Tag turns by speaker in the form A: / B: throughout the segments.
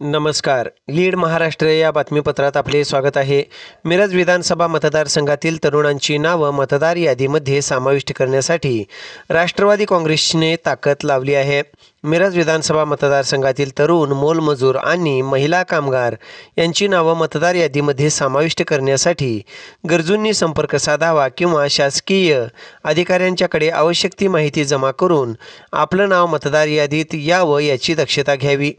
A: नमस्कार. लीड महाराष्ट्र या बातमीपत्रात आपले स्वागत आहे. मिरज विधानसभा मतदारसंघातील तरुणांची नावं मतदार यादीमध्ये समाविष्ट करण्यासाठी राष्ट्रवादी काँग्रेसने ताकद लावली आहे. मिरज विधानसभा मतदारसंघातील तरुण मोलमजूर आणि महिला कामगार यांची नावं मतदार यादीमध्ये समाविष्ट करण्यासाठी गरजूंनी संपर्क साधावा किंवा शासकीय अधिकाऱ्यांच्याकडे आवश्यक ती माहिती जमा करून आपलं नाव मतदार यादीत यावं याची दक्षता घ्यावी.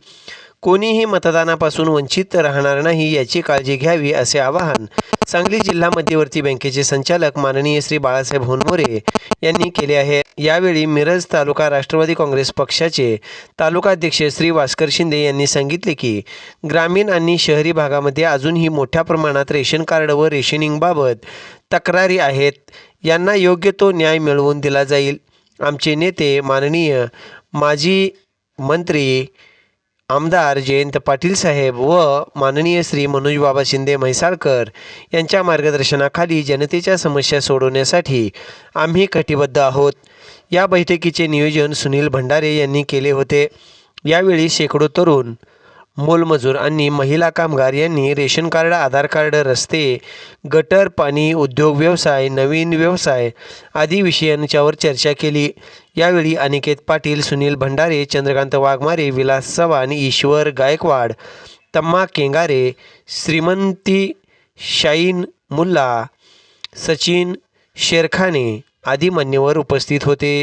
A: कोणीही मतदानापासून वंचित राहणार नाही याची काळजी घ्यावी असे आवाहन सांगली जिल्हा मध्यवर्ती बँकेचे संचालक माननीय श्री बाळासाहेब होनमोरे यांनी केले आहे. यावेळी मिरज तालुका राष्ट्रवादी काँग्रेस पक्षाचे तालुकाध्यक्ष श्री भास्कर शिंदे यांनी सांगितले की ग्रामीण आणि शहरी भागामध्ये अजूनही मोठ्या प्रमाणात रेशन कार्ड व रेशनिंगबाबत तक्रारी आहेत. यांना योग्य तो न्याय मिळवून दिला जाईल. आमचे नेते माननीय माजी मंत्री आमदार जयंत पाटील साहेब व माननीय श्री मनोज बाबा शिंदे म्हैसाळकर यांच्या मार्गदर्शनाखाली जनतेच्या समस्या सोडवण्यासाठी आम्ही कटिबद्ध आहोत. या बैठकीचे नियोजन सुनील भंडारे यांनी केले होते. यावेळी शेकडो तरुण मोलमजूर आणि महिला कामगार यांनी रेशन कार्ड आधार कार्ड रस्ते गटर पाणी उद्योग व्यवसाय नवीन व्यवसाय आदी विषयांच्यावर चर्चा केली. यावेळी अनिकेत पाटील सुनील भंडारे चंद्रकांत वाघमारे विलास चव्हाण ईश्वर गायकवाड तम्मा केंगारे श्रीमंती शाईन मुल्ला सचिन शेरखाने आदी मान्यवर उपस्थित होते.